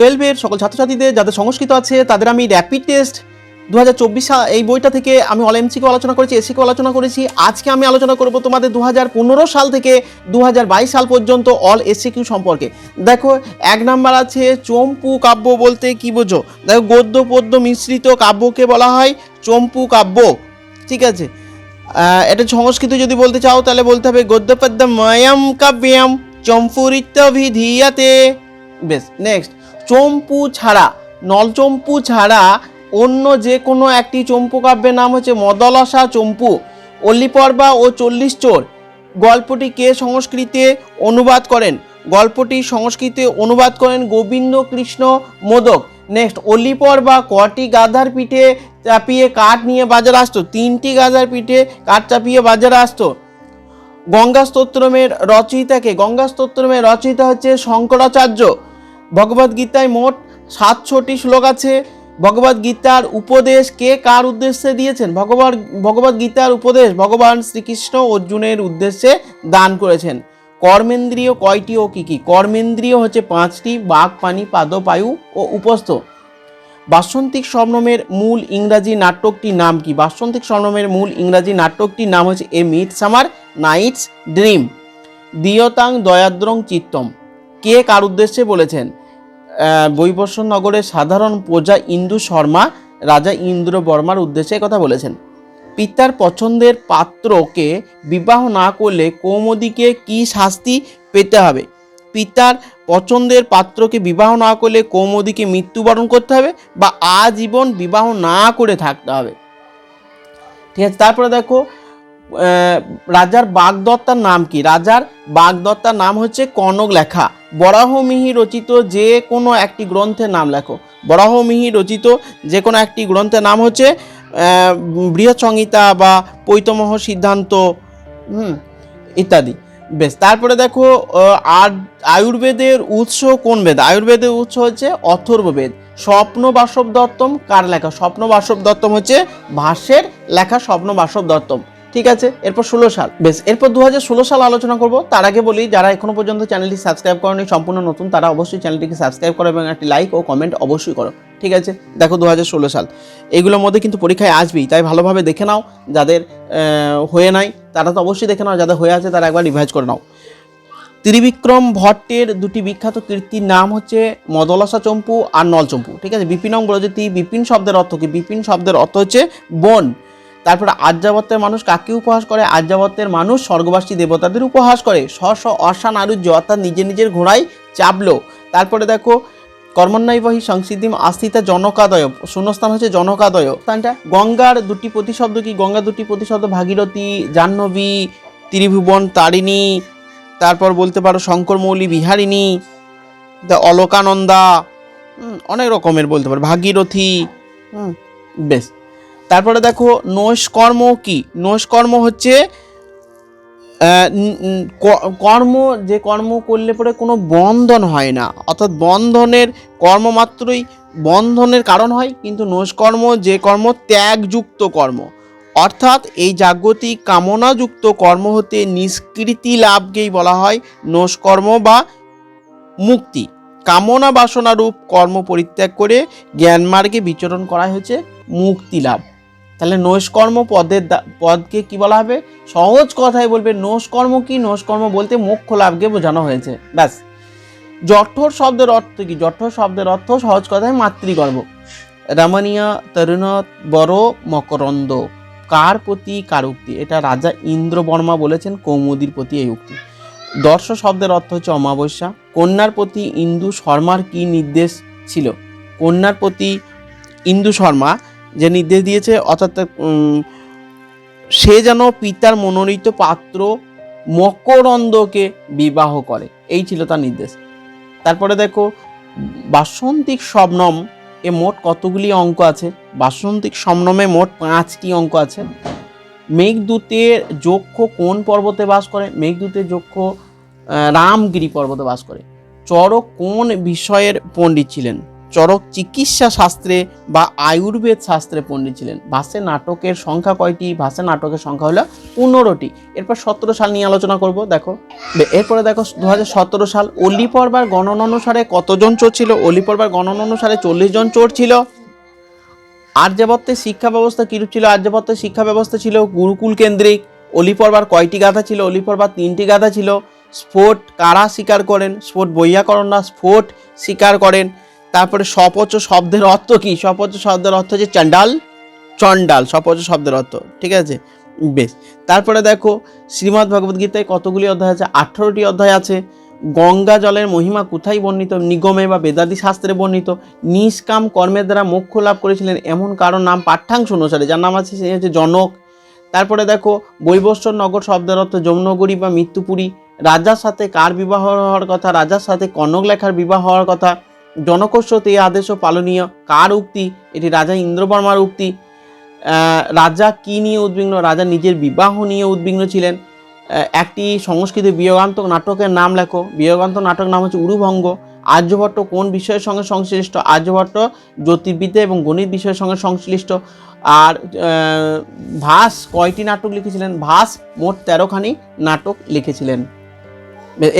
টুয়েলভের সকল ছাত্রছাত্রীদের যাদের সংস্কৃত আছে, তাদের আমি র্যাপিড টেস্ট দু হাজার চব্বিশ এই বইটা থেকে আমি অল এমসিকেও আলোচনা করেছি এসিকেও আলোচনা করেছি। আজকে আমি আলোচনা করব তোমাদের দু হাজার পনেরো সাল থেকে দু হাজার বাইশ সাল পর্যন্ত অল এসিকিউ সম্পর্কে। দেখো, এক নাম্বার আছে চম্পু কাব্য বলতে কি বোঝো? দেখো, গদ্য, পদ্য মিশ্রিত কাব্যকে বলা হয় চম্পু কাব্য। ঠিক আছে? এটা সংস্কৃত যদি বলতে চাও, তাহলে বলতে হবে গদ্যপদ্য ময়ম কাব্যম চম্পুরিত্য বেশ নেক্সট চম্পু ছাড়া নলচম্পু ছাড়া অন্য যে কোনো একটি চম্পু কাব্যের নাম হচ্ছে মদলসা চম্পু, অল্লিপর্বা ও চল্লিশ চোর। গল্পটি কে সংস্কৃতে অনুবাদ করেন? গল্পটি সংস্কৃতে অনুবাদ করেন গোবিন্দ কৃষ্ণ মোদক। নেক্সট, অল্লিপর্বা কটি গাধার পিঠে চাপিয়ে কাঠ নিয়ে বাজারে আসতো? তিনটি গাধার পিঠে কাঠ চাপিয়ে বাজারে আসতো। গঙ্গাস্তোত্রমের রচয়িতাকে গঙ্গা স্তোত্রমের রচয়িতা হচ্ছে শঙ্করাচার্য। ভগবদ গীতায় মোট সাতশোটি শ্লোক আছে। ভগবদ গীতার উপদেশ কে কার উদ্দেশ্যে দিয়েছেন? ভগবান ভগবদ গীতার উপদেশ ভগবান শ্রীকৃষ্ণ অর্জুনের উদ্দেশ্যে দান করেছেন। কর্মেন্দ্রীয় কয়টি ও কী কী? কর্মেন্দ্রিয় হচ্ছে পাঁচটি বাঘ পানি পাদপায়ু ও উপস্থ। বাসন্তিক স্বর্ণমের মূল ইংরাজি নাটকটির নাম কি? বাসন্তিক স্বর্ণমের মূল ইংরাজি নাটকটির নাম হচ্ছে a mid summer night's dream. দিয়তাং দয়াদ্রং চিত্তম। কে কার উদ্দেশ্যে বলেছেন? নগরের সাধারণ প্রজা ইন্দু শর্মা, রাজা ইন্দ্র বর্মার উদ্দেশ্যে কথা বলেছেন। পিতার পছন্দের পাত্রকে বিবাহ না করলে কৌমদিকে কি শাস্তি পেতে হবে? পিতার পছন্দের পাত্রকে বিবাহ না করলে কৌমদিকে মৃত্যুবরণ করতে হবে বা আজীবন বিবাহ না করে থাকতে হবে? ঠিক আছে, তারপরে দেখো রাজার বাগদত্তার নাম কি? রাজার বাগদত্তার নাম হচ্ছে কনক লেখা বরাহমিহি রচিত যে কোনো একটি গ্রন্থের নাম লেখো। বরাহমিহি রচিত যে কোনো একটি গ্রন্থের নাম হচ্ছে বৃহৎ সংহিতা বা পৈতমহ সিদ্ধান্ত, হুম, ইত্যাদি। বেশ, তারপরে দেখো আর, আয়ুর্বেদের উৎস কোন বেদ? আয়ুর্বেদের উৎস হচ্ছে অথর্ববেদ স্বপ্ন বাসব দত্তম কার লেখা? স্বপ্ন বাসব দত্তম হচ্ছে ভাষ্যের লেখা স্বপ্ন বাসব দত্তম ঠিক আছে? এরপর ষোলো সাল। বেশ, এরপর দু হাজার ষোলো সাল আলোচনা করব। তার আগে বলি, যারা এখনও পর্যন্ত চ্যানেলটি সাবস্ক্রাইব করেনি, সম্পূর্ণ নতুন, তারা অবশ্যই চ্যানেলটিকে সাবস্ক্রাইব করো এবং একটি লাইক ও কমেন্ট অবশ্যই করো। ঠিক আছে? দেখো দু হাজার ষোলো সাল। এগুলোর মধ্যে কিন্তু পরীক্ষায় আসবেই, তাই ভালোভাবে দেখে নাও যাদের হয়ে নাই, তারা তো অবশ্যই দেখে নাও, যাদের হয়ে আছে, তারা একবার রিভাইজ করে নাও। ত্রিবিক্রম ভট্টের দুটি বিখ্যাত কীর্তির নাম হচ্ছে মদলসা চম্পু আর নলচম্পু। ঠিক আছে? বিপিনং ব্রজতি বিপিন শব্দের অর্থ কি? বিপিন শব্দের অর্থ হচ্ছে বন। তারপরে আর্যাবত্যের মানুষ কাকে উপহাস করে? আর্যাবত্যের মানুষ স্বর্গবাসী দেবতাদের উপহাস করে। স্ব স্ব অশান আরুজ্য, অর্থাৎ নিজের নিজের ঘোড়ায় চাপলো। তারপরে দেখো কর্মন্বয়বাহী সংসিদ্ধিম আস্থিতা জনকাদয়। শূন্যস্থান হচ্ছে জনকাদয়। স্থানটা গঙ্গার দুটি প্রতিশব্দ কি? গঙ্গার দুটি প্রতিশব্দ ভাগীরথী, জাহ্নবী, ত্রিভুবন, তারিণী, তারপর বলতে পারো শঙ্করমৌলি, বিহারিণী দ্য অলকানন্দা অনেক রকমের বলতে পারো। ভাগীরথী বেশ। তারপরে দেখো নৈষ্কর্ম কি? নৈষ্কর্ম হচ্ছে কর্ম যে কর্ম করলে পরে কোনো বন্ধন হয় না। অর্থাৎ বন্ধনের কর্ম মাত্রই বন্ধনের কারণ হয়, কিন্তু নৈষ্কর্ম যে কর্ম ত্যাগযুক্ত কর্ম। অর্থাৎ এই জাগতিক কামনাযুক্ত কর্ম হতে নিষ্কৃতি লাভকেই বলা হয় নৈষ্কর্ম বা মুক্তি। কামনা বাসনারূপ কর্ম পরিত্যাগ করে জ্ঞানমার্গে বিচরণ করা হয়েছে মুক্তি লাভ। তাহলে নৈষ্কর্ম পদের পদকে কি বলা হবে? সহজ কথায় বলবে, নৈষ্কর্ম কি? নৈষ্কর্ম বলতে মোক্ষ লাভকে বোঝানো হয়েছে। ব্যাস। জঠর শব্দের অর্থ কি? জঠর শব্দের অর্থ সহজ কথায় মাতৃগর্ভ। রমণীয় তরুণ বড়, মকরন্দ। কার প্রতি কার উক্তি? এটা রাজা ইন্দ্রবর্মা বলেছেন, কৌমুদির প্রতি এই উক্তি। দর্শ শব্দের অর্থ হচ্ছে অমাবস্যা। কন্যার প্রতি ইন্দু শর্মার কি নির্দেশ ছিল? কন্যার প্রতি ইন্দু শর্মা যে নির্দেশ দিয়েছে, অর্থাৎ সে যেন পিতার মনোনীত পাত্র মকরন্দকে বিবাহ করে। এই ছিল তার নির্দেশ। তারপরে দেখো, বাসন্তিক শবনম এ মোট কতগুলি অঙ্ক আছে? বাসন্তিক শবনমে মোট পাঁচটি অঙ্ক আছে। মেঘদূতের যক্ষ কোন পর্বতে বাস করে? মেঘদূতের যক্ষ রামগিরি পর্বতে বাস করে। চড়ক কোন বিষয়ের পণ্ডিত ছিলেন? চরক চিকিৎসা শাস্ত্রে বা আয়ুর্বেদ শাস্ত্রে পণ্ডিত ছিলেন। ভাষে নাটকের সংখ্যা কয়টি? ভাষে নাটকের সংখ্যা হলো পনেরোটি। এরপর সতেরো সাল নিয়ে আলোচনা করব, দেখো। এরপরে দেখো দু সতেরো সাল, অলি পর্বার গণনা অনুসারে কতজন চোর ছিল? অলি পর্বার গণনা অনুসারে চল্লিশ জন চোর ছিল। আর্যাবত্যের শিক্ষা ব্যবস্থা কীরূপ ছিল? আর্যাবত্যের শিক্ষা ব্যবস্থা ছিল গুরুকুল কেন্দ্রিক। অলিপর্বার কয়টি গাধা ছিল? অলিপর্বার তিনটি গাধা ছিল। স্ফোট কারা স্বীকার করেন? স্ফোট বৈয়াকরণ না স্ফোট স্বীকার করেন। তারপরে সপচ শব্দের অর্থ কি? সপচ শব্দের অর্থ হচ্ছে চণ্ডাল। চণ্ডাল সপচ শব্দের অর্থ, ঠিক আছে? বেশ। তারপরে দেখো, শ্রীমদ্ ভগবদ গীতায় কতগুলি অধ্যায় আছে? আঠারোটি অধ্যায় আছে। গঙ্গা জলের মহিমা কোথায় বর্ণিত? নিগমে বা বেদাদি শাস্ত্রে বর্ণিত। নিষ্কাম কর্মের দ্বারা মোক্ষ লাভ করেছিলেন এমন কারও নাম পাঠ্যাংশ অনুসারে, যার নাম আছে সে হচ্ছে জনক। তারপরে দেখো বৈবস্বর নগর শব্দের অর্থ যমুনগরী বা মৃত্যুপুরী রাজার সাথে কার বিবাহ হওয়ার কথা? রাজার সাথে কনক লেখার বিবাহ হওয়ার কথা। জনকস্যতে এই আদেশ পালনীয়। কার উক্তি? এটি রাজা ইন্দ্রবর্মার উক্তি। রাজা কি নিয়ে উদ্বিগ্ন? রাজা নিজের বিবাহ নিয়ে উদ্বিগ্ন ছিলেন। একটি সংস্কৃত বিয়োগান্তক নাটকের নাম লেখো। বিয়োগান্তক নাটক নাম হচ্ছে উরুভঙ্গ। আর্যভট্ট কোন বিষয়ের সঙ্গে সংশ্লিষ্ট? আর্যভট্ট জ্যোতির্বিদ্যা এবং গণিত বিষয়ের সঙ্গে সংশ্লিষ্ট। আর ভাস কয়টি নাটক লিখেছিলেন? ভাস মোট তেরোখানি নাটক লিখেছিলেন।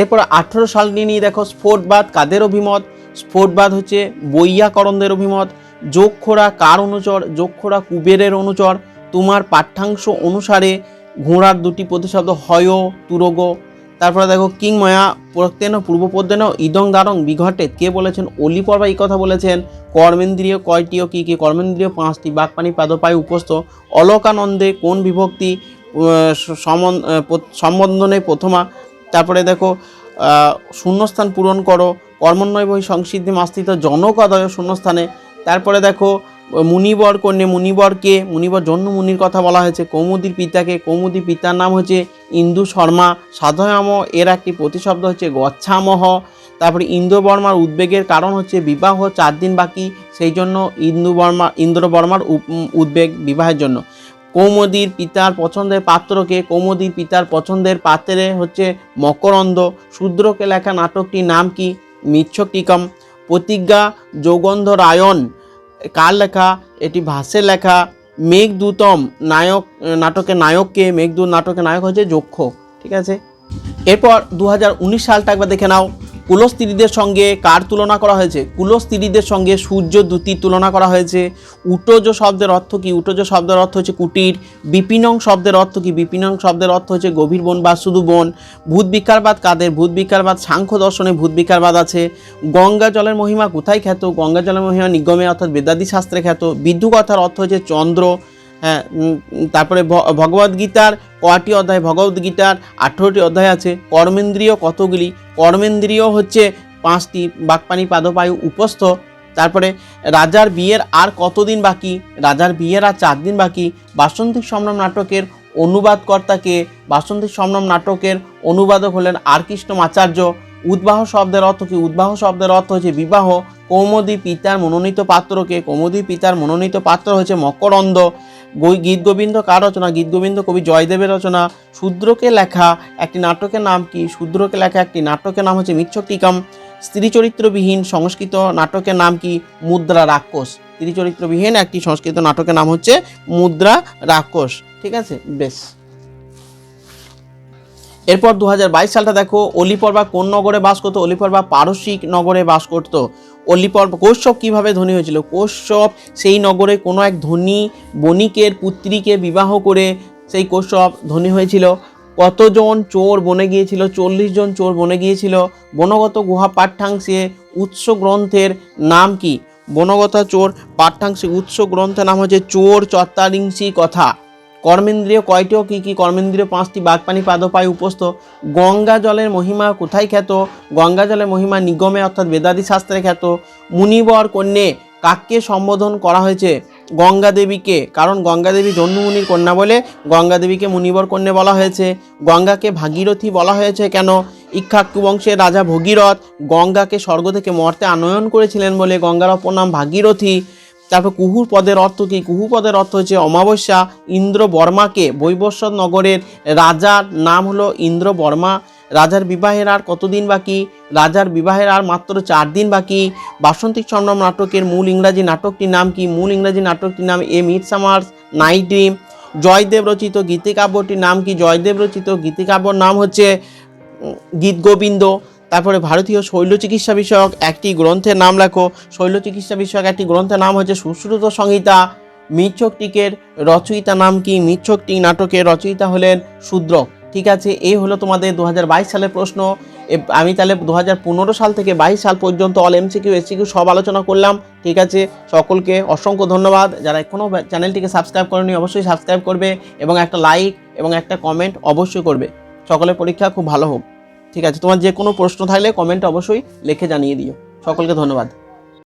এরপর আঠেরো সাল নিয়ে দেখো স্ফোটবাদ কাদের অভিমত? স্ফোটবাদ হচ্ছে বৈয়াকরণদের অভিমত। যক্ষরা কার অনুচর, যক্ষরা কুবেরের অনুচর, তোমার পাঠ্যাংশ অনুসারে ঘোড়ার দুটি প্রতিশব্দ হয় তুরগ। তারপরে দেখো, কিংময়া প্রত্যেন পূর্বপদ্যেন ইদং দারং বিঘটে। কে বলেছেন? অলি পর্বা এই কথা বলেছেন। কর্মেন্দ্রীয় কয়টি ও কী কী? কর্মেন্দ্রিয় পাঁচটি। বাকপানি পাদপায় উপস্থ। অলকানন্দে কোন বিভক্তি সম্বন্ধনে প্রথমা। তারপরে দেখো শূন্যস্থান পূরণ করো। কর্মন্বয় বহি সংসিদ্ধি মাস্তিত জনকদয় শূন্যস্থানে। তারপরে দেখো মুনিবর কন্যে মুনিবরকে মুনিবর জন্য মুনির কথা বলা হয়েছে কৌমুদির পিতাকে। কৌমুদির পিতার নাম হচ্ছে ইন্দু শর্মা। সাধয়াম এর একটি প্রতিশব্দ হচ্ছে গচ্ছামহ। তারপরে ইন্দ্রবর্মার উদ্বেগের কারণ হচ্ছে বিবাহ চার দিন বাকি সেই জন্য ইন্দু বর্মা ইন্দ্র বর্মার উপ- উম, উদ্বেগ বিবাহের জন্য। কৌমদির পিতার পছন্দের পাত্রকে, কৌমদির পিতার পছন্দের পাত্রে হচ্ছে মকরন্দ। শূদ্রকে লেখা নাটকটির নাম কি? মিচ্ছকটিকম প্রতিজ্ঞা যৌগন্ধ রায়ন কার লেখা? এটি ভাসের লেখা। মেঘদূতম নায়ক, নাটকের নায়ককে মেঘদূত নাটকের নায়ক হচ্ছে যক্ষ ঠিক আছে? এরপর দু হাজার উনিশ সালটা একবার দেখে নাও। কুলস্ত্রীদের সঙ্গে কার তুলনা করা হয়েছে? কুলস্ত্রীদের সঙ্গে সূর্য দ্যুতির তুলনা করা হয়েছে। উটোজ শব্দের অর্থ কি? উটোজ শব্দের অর্থ হচ্ছে কুটির। বিপিনং শব্দের অর্থ কি? বিপিনং শব্দের অর্থ হচ্ছে গভীর বন বা শুধু বন। ভূত বিকারবাদ কাদের? ভূত বিকারবাদ সাংখ্য দর্শনে ভূত বিকারবাদ আছে। গঙ্গা জলের মহিমা কোথায় খ্যাত? গঙ্গা জলের মহিমা নিগমে, অর্থাৎ বেদাদি শাস্ত্রে খ্যাত। বিদ্যু কথার অর্থ হচ্ছে চন্দ্র। তারপরে ভ- ভগবদ্গীতার কটি অধ্যায় ভগবদ্গীতার আঠেরোটি অধ্যায় আছে, কর্মেন্দ্রীয় কতগুলি? কর্মেন্দ্রীয় হচ্ছে পাঁচটি, বাকপানি, পাদপায়ু, উপস্থ। তারপরে রাজার বিয়ের আর কতদিন বাকি? রাজার বিয়ের আর চার দিন বাকি। বাসন্তিক সম্রাম নাটকের অনুবাদকর্তাকে বাসন্তিক সম্রাম নাটকের অনুবাদক হলেন আর কৃষ্ণ আচার্য উদ্বাহ শব্দের অর্থ কি? উদ্বাহ শব্দের অর্থ হচ্ছে বিবাহ। কৌমদী পিতার মনোনীত পাত্রকে কৌমদী পিতার মনোনীত পাত্র হচ্ছে মকরন্দ। গীত গোবিন্দ কার রচনা? গীত গোবিন্দ কবি জয়দেবের রচনা। শূদ্রকে লেখা একটি নাটকের নাম কি? শূদ্রকে লেখা একটি নাটকের নাম হচ্ছে মিচ্ছকটিকাম। স্ত্রী চরিত্রবিহীন সংস্কৃত নাটকের নাম কি? মুদ্রা রাক্ষস। স্ত্রী চরিত্রবিহীন একটি সংস্কৃত নাটকের নাম হচ্ছে মুদ্রা রাক্ষস। ঠিক আছে? বেশ। এরপর দু হাজার বাইশ সালটা দেখো অলিপর্বা কোন নগরে বাস করতো? অলিপর্বা পারসিক নগরে বাস করত। অলিপর্বা কৌশ্যপ কীভাবে ধনী হয়েছিল? কৌশ্যপ সেই নগরে কোনো এক ধনী বণিকের পুত্রীকে বিবাহ করে সেই কৌশ্যপ ধনী হয়েছিল। কতজন চোর বনে গিয়েছিল? চল্লিশ জন চোর বনে গিয়েছিল। বনগত গুহা পাঠ্যাংশে উৎস গ্রন্থের নাম কি? বনগত চোর পাঠ্যাংশে উৎস গ্রন্থের নাম হচ্ছে চোর চত্বারিংশী কথা। কর্মেন্দ্রিয় কয়টিও কি কি? কর্মেন্দ্রীয় পাঁচটি বাগপানি পাদপায় উপস্থ। গঙ্গা জলের মহিমা কোথায় খ্যাত? গঙ্গা জলের মহিমা নিগমে অর্থাৎ বেদাদি শাস্ত্রে খ্যাত। মুনিবর কন্যে কাককে সম্বোধন করা হয়েছে গঙ্গা দেবীকে। কারণ গঙ্গা দেবী জন্মমুনির কন্যা বলে গঙ্গা দেবীকে মুনিবর কন্যা বলা হয়েছে। গঙ্গাকে ভাগীরথী বলা হয়েছে কেন? ইক্ষাক্কু বংশের রাজা ভগীরথ গঙ্গাকে স্বর্গ থেকে মর্তে আনয়ন করেছিলেন বলে গঙ্গার অপর নাম ভাগীরথী। তারপর কুহুর পদের অর্থ কি? কুহু পদের অর্থ হচ্ছে অমাবস্যা, ইন্দ্র বর্মাকে বৈবস্বত নগরের রাজার নাম হলো ইন্দ্র বর্মা। রাজার বিবাহের আর কতদিন বাকি? রাজার বিবাহের আর মাত্র চার দিন বাকি। বাসন্তী চন্দ্রম নাটকের মূল ইংরাজি নাটকটির নাম কি? মূল ইংরাজি নাটকটির নাম a mid summer's, night dream. Jaydev রচিত গীতিকাব্যটির নাম কি? জয়দেব রচিত গীতিকাব্যর নাম হচ্ছে গীত গোবিন্দ। তারপরে ভারতীয় শৈল চিকিৎসা বিষয়ক একটি গ্রন্থের নাম লেখো। শৈল্য চিকিৎসা বিষয়ক একটি গ্রন্থের নাম হচ্ছে সুশ্রুত সংহিতা। মিচ্ছকটিকের রচয়িতা নাম কি? মিচ্ছকটি নাটকের রচয়িতা হলেন শূদ্র। ঠিক আছে এই হলো তোমাদের দু হাজার বাইশ সালের প্রশ্ন। আমি তাহলে দু হাজার পনেরো সাল থেকে বাইশ সাল পর্যন্ত অল এমসিকিউ এসিকিউ সব আলোচনা করলাম। ঠিক আছে, সকলকে অসংখ্য ধন্যবাদ। যারা এখনও চ্যানেলটিকে সাবস্ক্রাইব করেনি, অবশ্যই সাবস্ক্রাইব করবে এবং একটা লাইক এবং একটা কমেন্ট অবশ্যই করবে। সকলের পরীক্ষা খুব ভালো হোক। ঠিক আছে তোমার যে কোনো প্রশ্ন থাকলে কমেন্ট অবশ্যই লিখে জানিয়ে দিও। সকলকে ধন্যবাদ।